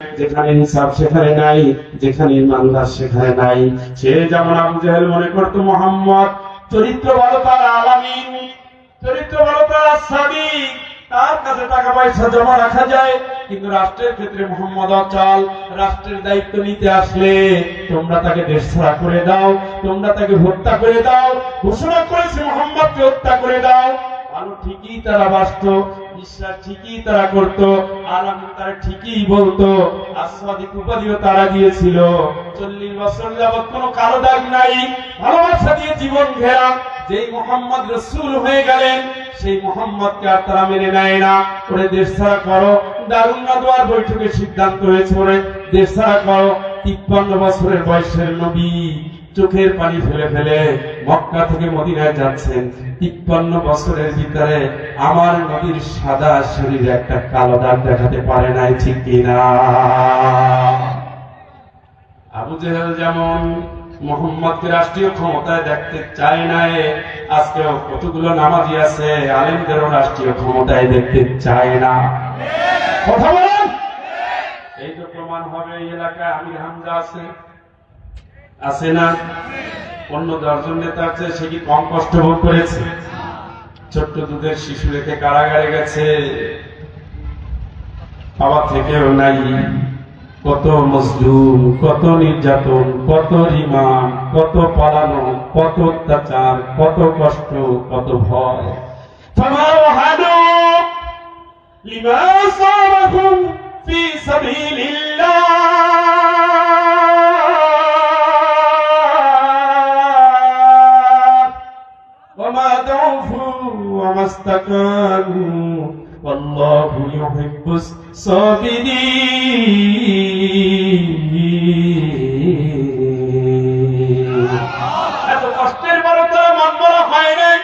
যেখানে হিসাব সেখানে নাই, যেখানে ইমানদার সেখানে নাই। সে যেমন আবু জাহেল মনে করতো, মোহাম্মদ, চরিত্র ভালো তার আলামিন, চরিত্র ভালো তার সাদিক তার কাছে টাকা পয়সা জমা রাখা যায়, কিন্তু রাষ্ট্রের ক্ষেত্রে মোহাম্মদ অচল। রাষ্ট্রের দায়িত্ব নিতে আসলে তোমরা তাকে দেশ ছাড়া করে দাও, তোমরা তাকে হত্যা করে দাও। ঘোষণা করেছে মোহাম্মদকে হত্যা করে দাও। ভালো ঠিকই তারা বাঁচত বিশ্বাস ঠিকই তারা করত আলাম তারা ঠিকই বলতো আস্বাদিক উপাধিও তারা দিয়েছিল। চল্লিশ বছর যাবৎ কোনো কালো দাগ নাই, ভালোবাসা দিয়ে জীবন ঘেরা। যেই মোহাম্মদ রসুল হয়ে গেলেন, সেই মোহাম্মদকে আর তারা মেনে নেয় না। ওরে দেশ ছাড়া করো দারুণ নাদোয়ার বৈঠকে সিদ্ধান্ত হয়েছে ওরে দেশ ছাড়া করো, তিপ্পান্ন বছরের বয়সের নবী। চোখের পানি ফেলে ফেলে মক্কা থেকে মদিনায় যাচ্ছেন। তিপ্পান্ন বছরের ভিতরে আমার নদীর সাদা শরীরে একটা কালো দাগ দেখাতে পারে নাই ঠিক কিনা? আবু জেহেল যেমন মোহাম্মদকে রাষ্ট্রীয় ক্ষমতায় দেখতে চায় না এ, আজকেও কতগুলো নামাজি আছে আলেমদেরও রাষ্ট্রীয় ক্ষমতায় দেখতে চায় না। কথা বলেন। এই তো প্রমাণ হবে এই এলাকায় আমির হামজা আছে। আছে না অন্য দশজন নেতা আছে সে কি কম কষ্ট ভোগ করেছে ছোট্ট দুধের শিশু রেখে কারাগারে গেছে বাবা থেকেও নাই কত মজলুম কত নির্যাতন কত রিমান্ড কত পালানো কত অত্যাচার কত কষ্ট কত ভয় فما وهنوا لما أصابهم في سبيل الله وما استكانوا والله يحب الصابرين এত কষ্টের পরে তো মন বড় হয় নাই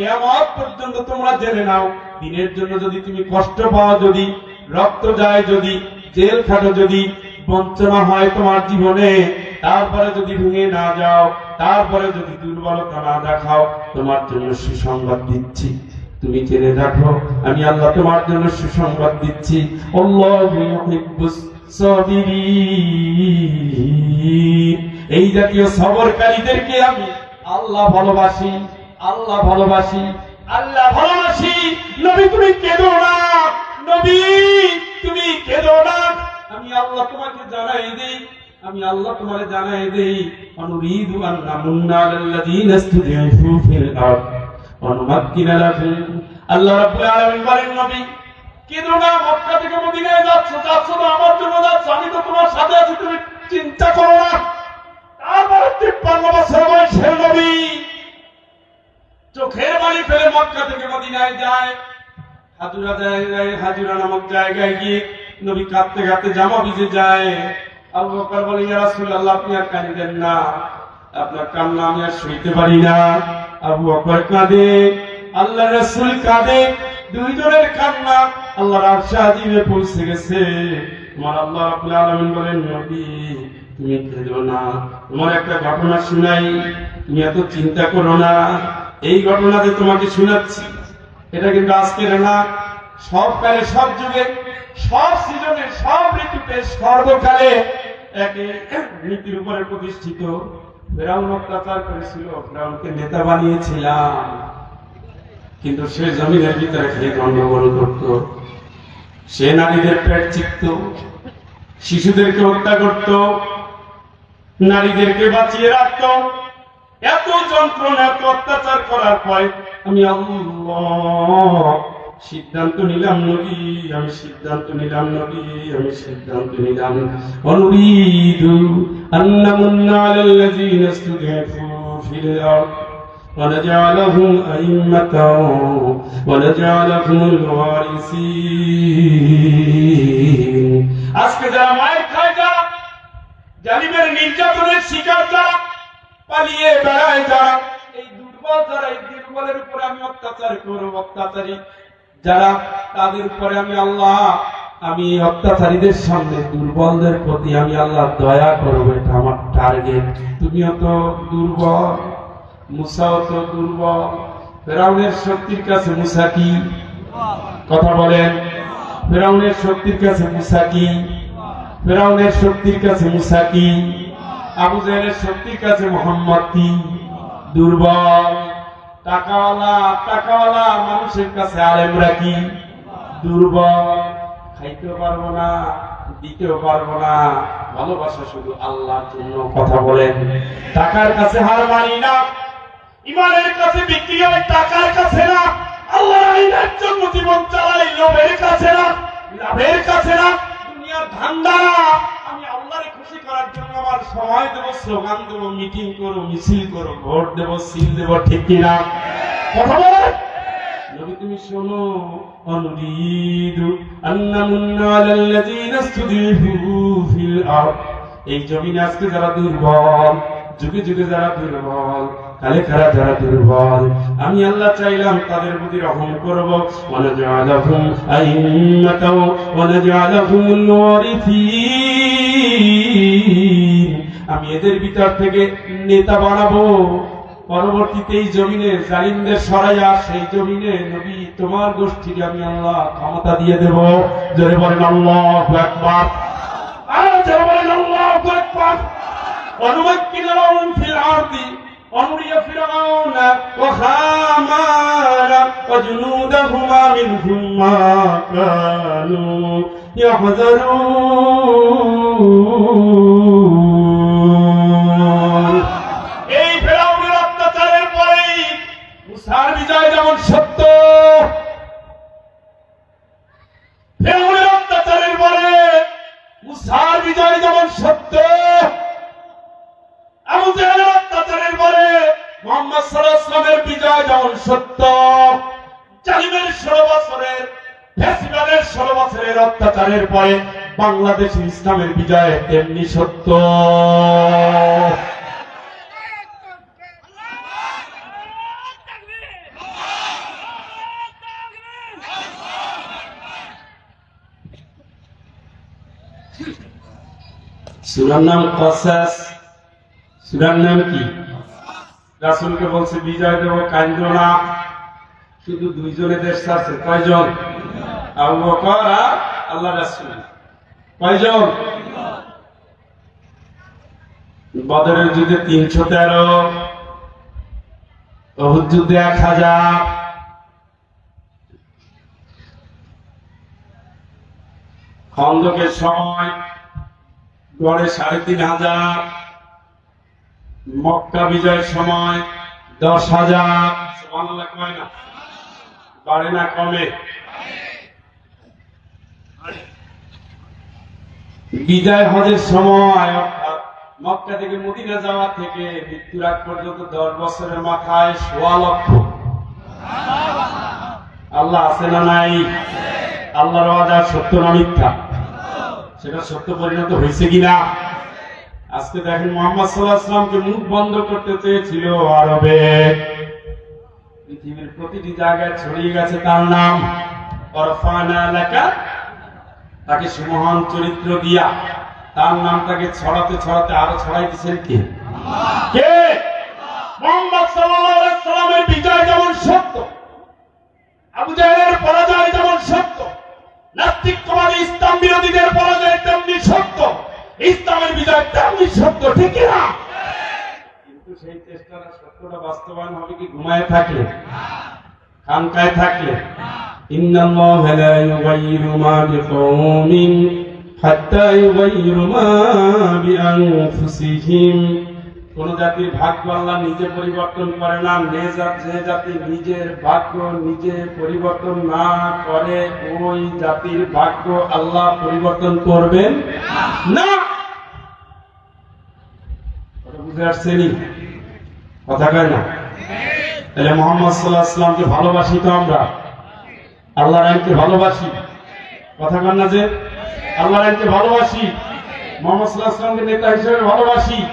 কেমন পর্যন্ত তোমরা জেনে নাও। দিনের জন্য যদি তুমি কষ্ট পাও, যদি রক্ত যায়, যদি জেল খাটো, যদি বঞ্চনা হয় তোমার জীবনে, তারপরে যদি ভেঙে না যাও, তারপরে যদি দুর্বলতা না দেখাও, তোমার জন্য সুসংবাদ দিচ্ছি। তুমি জেনে রাখো, আমি আল্লাহ তোমার জন্য সুসংবাদ দিচ্ছি। এই জাতীয় সবরকারীদেরকে আমি আল্লাহ ভালোবাসি। আল্লাহ ভালোবাসি। আল্লাহ ভালোবাসি। নবী, তুমি কেঁদো না। নবী, তুমি কেঁদো না। আমি আল্লাহ তোমাকে জানাই দেই। আমি আল্লাহ তোমারে জানাই দেই। অনুরিদু আন নামুন্না আলাল্লাযীনা ইসতুদিফু ফিল আরদ। অনুমাক্কিনা লাহুম আল্লাহ রাব্বুল আলামিন বলেন, নবী, কেঁদো না, মক্কা থেকে মদিনায় যাচ্ছ যাচ্ছ তো আমার জন্য যাচ্ছ। আমি তো তোমার সাথে আছি, তুমি চিন্তা করো না। তারপরে তিপ্পান্ন বছর বয়সের নবী। চোখের বাড়ি ফেলে মক্কা থেকে মদিনায় যায়। হাজুরা জায়গায় হাজুরা নামক জায়গায় গিয়ে নবী কাঁদতে কাঁদতে জামা ভিজে যায়। আবু বকর বলে, ইয়া রাসূলুল্লাহ, আপনি আর কাঁদিলেন না। আপনার কান্না আমি আর সইতে পারি না। আবু বকর কাঁদে, আল্লাহ রাসূল কাঁদে। দুইজনের কান্না আল্লাহর আরশে আজিমে পৌঁছে গেছে। তোমার আল্লাহ রাব্বুল আলামিন বলেন, নবী, তুমি কেঁদো না। তোমার একটা ঘটনা শুনাই। তুমি এত চিন্তা করো না। এই ঘটনাতে তোমাকে শোনাচ্ছি। এটা কিন্তু আজকের না সব কালে, সব যুগে, সব সিজনে সব ঋতুতে, সর্বকালে একে নীতির উপরে প্রতিষ্ঠিত ফেরাউন অত্যাচার করেছিল। ফেরাউনকে নেতা বানিয়েছিলাম। কিন্তু সে জমিনের ভিতরে খেয়ে গন্ডগোল করত। সে নারীদের পেট চিকত। শিশুদেরকে হত্যা করত। নারীদেরকে বাঁচিয়ে রাখত। এত যন্ত্রণা এত অত্যাচার করার পরে আমি আল্লাহ সিদ্ধান্ত নিলাম নবী আমি সিদ্ধান্ত নিলাম নবী আমি সিদ্ধান্ত নিলাম অনুরিদু আন্নামুন্না আলাল্লাযীনা ইসতুদিফু ফিল আরদ ونجعلهم أئمة ونجعلهم الوارثين আজকে যারা মায়ের খায় যারা জালিমের নির্যাতনের শিকার পালিয়ে বেড়ায় যারা এই দুর্বল যারা এই দুর্বলের উপরে আমি অত্যাচার করব, অত্যাচারী, যারা তাদের উপরে আমি আল্লাহ, আমি অত্যাচারীদের সামনে দুর্বলদের প্রতি আমি আল্লাহ দয়া করব, এটা আমার টার্গেট তুমিও তো দুর্বল মুসাও তো দুর্বল, ফেরাউনের শক্তির কাছে মুসা কথা বলেন। ফেরাউনের শক্তির কাছে মুসা কি? ফেরাউনের শক্তির কাছে মুসা কি? আবু জাহেলের শক্তির কাছে মোহাম্মদ কি? দুর্বল। টাকাওয়ালা টাকাওয়ালা মানুষের কাছে আলেমরা কি? দুর্বল। খাইতেও পারব না, দিতেও পারব না। ভালোবাসা শুধু আল্লাহর জন্য কথা বলেন। টাকার কাছে হার মানি না। ইমানের কাছে বিক্রি হয়, টাকার কাছে না। আল্লাহর আইনের জন্য জীবন চালাই লোভের কাছে না। লাভের কাছে না। দুনিয়ার ধান্দা না। আল্লাহরে খুশি করার জন্য আমার সময় দেব, স্লোগান দেব, মিটিং করো মিছিল করো ভোট দেব, সিল দেব, ঠিক কিনা কথা বলে। নবী, তুমি শোনো, অনুরিদু আন্নামুন্না আলাল্লাযীনা ফিল আরদ। এই জমিনে আজকে যারা দুর্বল, যুগে যুগে যারা দুর্বল কালে খারা যারা দুর্বল আমি আল্লাহ চাইলাম তাদের প্রতি রহম করব ওয়ানাজআলাহুম আইম্মাতাও ওয়ানাজআলাহুমুল ওয়ারিসিন আমি এদের ভিতর থেকে নেতা বানাবো পরবর্তীতে এই জমিনে জালিমদের সরাইয়া সেই জমিনে নবী তোমার গোষ্ঠীকে আমি আল্লাহ ক্ষমতা দিয়ে দেব জোরে বলেন আল্লাহ একবার আর জোরে বলেন আল্লাহ একবার ونمكن لهم في الأرض ونري فرعون وخامان وجنودهما منهم ما كانوا يحذرون এই ফেরাউনের অত্যাচারের পরেই মুসার বিজয় যেমন সত্য অত্যাচারের পরে বাংলাদেশ ইসলামের বিজয় তেমনি সত্য। সুরার নাম কসাস। সুরার নাম কি? রাসুলকে বলছে, বিজয় দেব কান্দ না। শুধু দুইজনে দেশ ছাড়ছে, কয়জন? আবু বকর আর আল্লাহ রাসুল কয়জন? বদরের যুদ্ধে তিনশো তেরো যুদ্ধে এক হাজার। খন্দকের সময় গড়ে সাড়ে তিন হাজার। মক্কা বিজয়ের সময় দশ হাজার। বাড়ে না, কমে। বিজয় হজের সময় মক্কা থেকে মদিনা যাওয়া থেকে মৃত্যুর আগ পর্যন্ত দশ বছরের মাথায় সোয়া লক্ষ। আল্লাহ আছে না নাই? আল্লাহর আজাদ সত্য না মিথ্যা? সেটা সত্য পরিণত হয়েছে কিনা? আজকে দেখেন মোহাম্মদ সাল্লাহ আসলামকে মুখ বন্ধ করতে চেয়েছিল আরবে। পৃথিবীর প্রতিটি জায়গায় ছড়িয়ে গেছে তার নাম তাকে সুমহান চরিত্র দিয়া তার নামটাকে ছড়াতে ছড়াতে আরও ছড়াই দিচ্ছেন কে? কে? মোহাম্মদ সাল্লামের বিজয় যেমন সত্য আবু জাহেলের পরাজয় যেমন সত্য নাস্তিকবাদী ইসলাম বিরোধীদের পরাজয় তেমনি সত্য ইসলামের বিজয় তেমনি সত্য ঠিক না কিন্তু সেই চেষ্টাটা সত্যটা বাস্তবায়ন হবে কি ঘুমায় থাকলে খানকায় থাকলে ইন্নাল্লাহ লা ইউগাইয়িরু মা বিকওমিন হাত্তা ইউগাইয়িরু মা বিআনফুসিহিম কোন জাতির ভাগ্য আল্লাহ নিজে পরিবর্তন করে না, যে জাতি নিজের ভাগ্য নিজে পরিবর্তন না করে, ওই জাতির ভাগ্য আল্লাহ পরিবর্তন করবেন না। বুঝে আসছেনি কথা কয় না? তাহলে মোহাম্মদ সাল্লাহ আসলামকে ভালোবাসি তো আমরা। আল্লাহ রায়কে ভালোবাসি। কথা কন না যে? আল্লাহ রায়কে ভালোবাসি। মোহাম্মদ নেতা হিসেবে ভালোবাসি।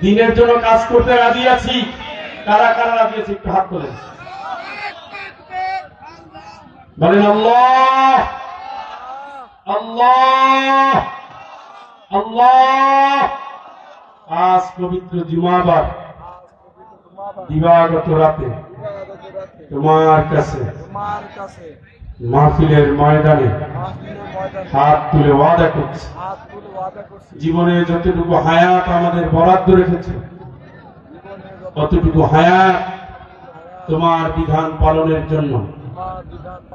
দিনের জন্য কাজ করতে রাজি আছি। কারা কারা রাজি আছি একটু হাত তোলেন। বলেন, আল্লাহ! আল্লাহ! আল্লাহ! আজ পবিত্র জুমাবার দিবাগত রাতে। তোমার কাছে। কাছে। মাহফিলের ময়দানে হাত তুলে ওয়াদা করছি। জীবনে যতটুকু হায়াত আমাদের বরাদ্দ রেখেছে ততটুকু হায়াত তোমার বিধান পালনের জন্য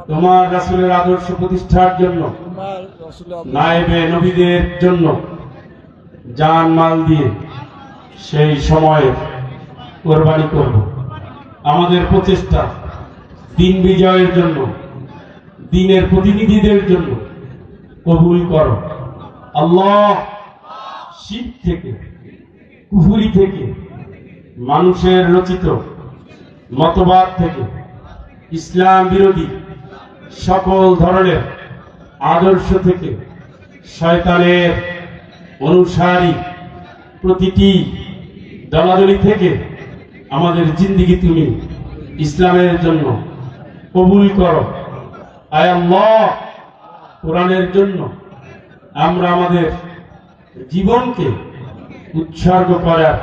তোমার রাসূলের আদর্শ প্রতিষ্ঠার জন্য নায়েবে নবীদের জন্য জান মাল দিয়ে সেই সময়ে কোরবানি করব। আমাদের প্রচেষ্টা দিন বিজয়ের জন্য, দিনের প্রতিনিধিদের জন্য কবুল করো। আল্লাহ শীত থেকে, কুফুরি থেকে, মানুষের রচিত মতবাদ থেকে, ইসলাম বিরোধী সকল ধরনের আদর্শ থেকে শয়তানের অনুসারী প্রতিটি দলাদলি থেকে আমাদের জিন্দিগি তুমি ইসলামের জন্য কবুল করো আয় আল্লাহ কোরআনের জন্য আমরা আমাদের জীবনকে উৎসর্গ করার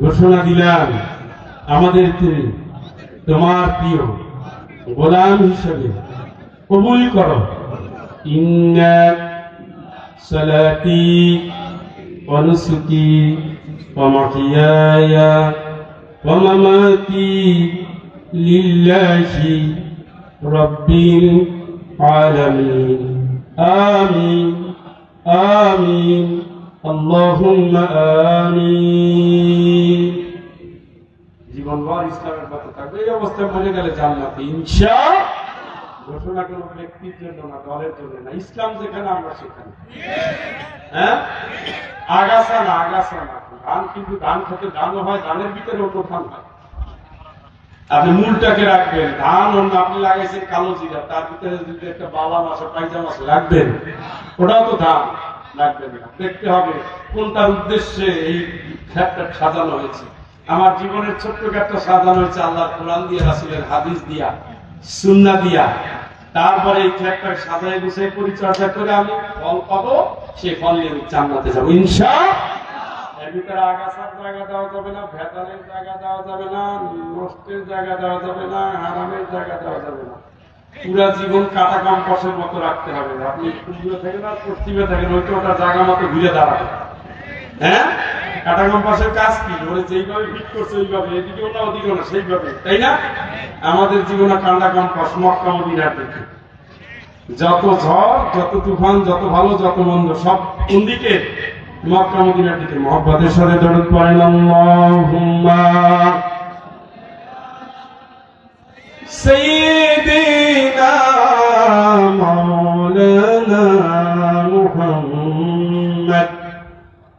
ঘোষণা দিলাম আমাদের তুমি তোমার প্রিয় গোলাম হিসেবে কবুল করো ইন্না সালাতি ونسكي ومحياي ومماتي لله رب العالمين آمين آمين اللهم آمين জীবনভর ইসলামের পথে থাকবে এই অবস্থায় মরে গেলে জান্নাতে ইনশা ঘোষণা কোনো ব্যক্তির জন্য না দলের জন্য না ইসলাম যেখানে আমরা সেখানে হ্যাঁ আগাছা না আগাছা না ধান কিন্তু ধান খেতে ধানও হয় ধানের ভিতরে অন্য ধান হয় আপনি মূলটাকে রাখবেন। ধান, অন্য আপনি লাগাইছেন কালো জিরা, তার ভিতরে যদি একটা বালা মাছ পাইজা মাছ রাখবেন? ওটাও তো ধান। রাখবেন না। দেখতে হবে কোনটার উদ্দেশ্যে এই ক্ষেতটা সাজানো হয়েছে। আমার জীবনের ছোট্ট ক্ষেতটা সাজানো হয়েছে আল্লাহর কোরআন দিয়ে হাদিস দিয়া সুন্না দিয়া। তারপরে এই ক্ষেতটা সাজায় গুছাই পরিচর্যা করে আমি ফল পাবো সেই ফল নিয়ে আমি যাব। ইনশা আগাছার জায়গা দেওয়া যাবে না জায়গা দেওয়া যাবে না জায়গা দেওয়া যাবে না জায়গা দেওয়া যাবে না। জীবন কাটা মতো রাখতে হবে। আপনি ওইটা ওটা জায়গা মতো ঘুরে হ্যাঁ? কাটা কাজ কি? যেইভাবে করছে ওইভাবে না সেইভাবে, তাই না? আমাদের জীবনে কান্ডা কম্পাস, মক্কা, মদিনার দিকে। যত ঝড়, যত তুফান, যত ভালো, যত মন্দ, সব কোন দিকে মক্কা মদিনার দিকে মহব্বতের সাথে দরদ পড়েন। আল্লাহুম্মা সাইয়্যিদিনা মাওলানা মুহাম্মদ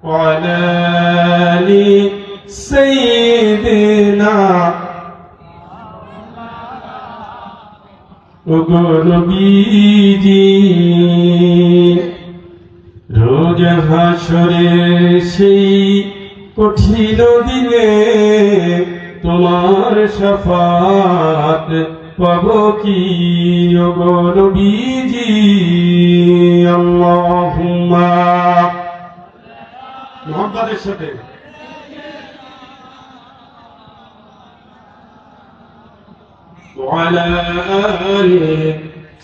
ওয়া আলা মাওলানা সাইয়্যিদিনা ওগো নবীজি। হাসরের সেই কঠিন দিনে তোমার শফাত পাব কি ওগো নবীজি আল্লাহুম্মা মোহাম্মদের সাথে وعلى آل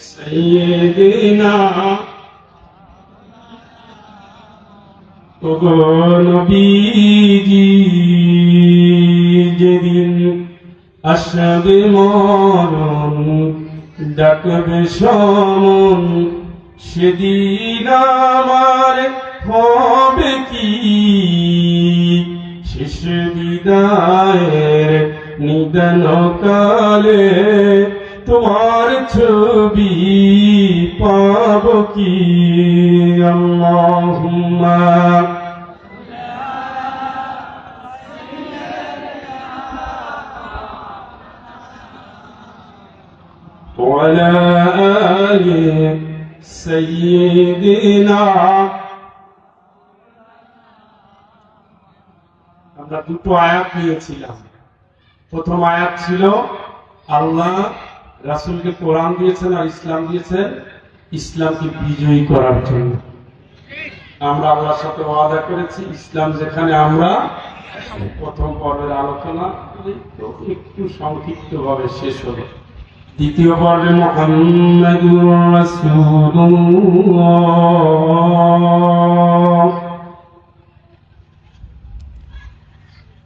سيدنا নবীজি যেদিন আসবে মরণ ডাকবে সমন, সেদিন আমার হবে কি? শেষ বিদায়ের নিদান কালে তোমার ছবি পাব কি? আল্লাহুম্মা وعلى آل سيدنا আমরা দুটো আয়াত নিয়েছিলাম প্রথম আয়াত ছিল আল্লাহ রাসূলকে কোরআন দিয়েছেন আর ইসলাম দিয়েছেন ইসলামকে বিজয়ী করার জন্য আমরা আল্লাহর সাথে ওয়াদা করেছি ইসলাম যেখানে আমরা প্রথম পর্বের আলোচনা করি, তো একটু সংক্ষিপ্ত ভাবে শেষ হলো দ্বিতীয় পর্বে মোহাম্মদুর রাসূলুল্লাহ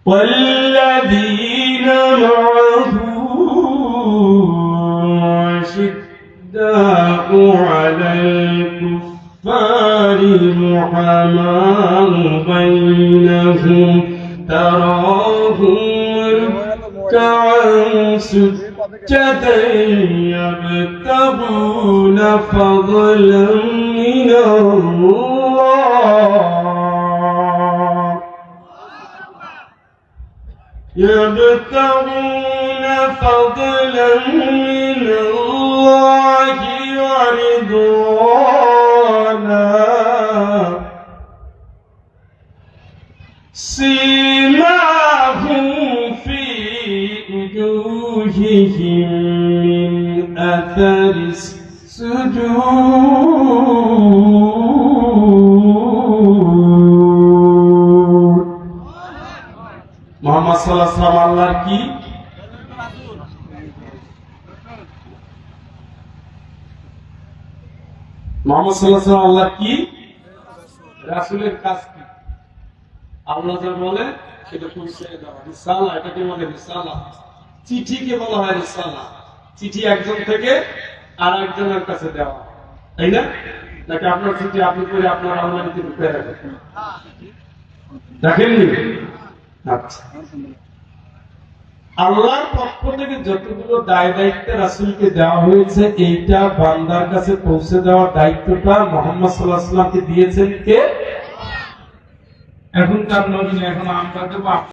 والذين معه أشداء على الكفار رحماء بينهم تراهم ركعا سجدا يبتغون فضلا من الله. يبتغون فضلا من الله ورضوانا. سيماهم وجوههم من أثر السجود মোহাম্মদ সাল্লাহ সাল্লাম আল্লাহর কি মোহাম্মদ সাল্লাহ সাল্লাম আল্লাহর কি রাসুলের কাজ কি আল্লাহ যা বলে সেটা পৌঁছে দেওয়া রিসালা এটাকে বলে রিসালা চিঠিকে বলা হয় রিসালা চিঠি একজন থেকে আর একজনের কাছে দেওয়া তাই না? নাকি আপনার চিঠি আপনি করে আপনার আলমারিতে ঢুকে রাখেন রাখেননি আচ্ছা। আল্লাহর পক্ষ থেকে যতগুলো দায় দায়িত্ব রাসুলকে দেওয়া হয়েছে, এইটা বান্দার কাছে পৌঁছে দেওয়ার দায়িত্বটা মোহাম্মদ সাল্লাহ সাল্লামকে দিয়েছেন কে? এখনকার নবীন, এখন আমরা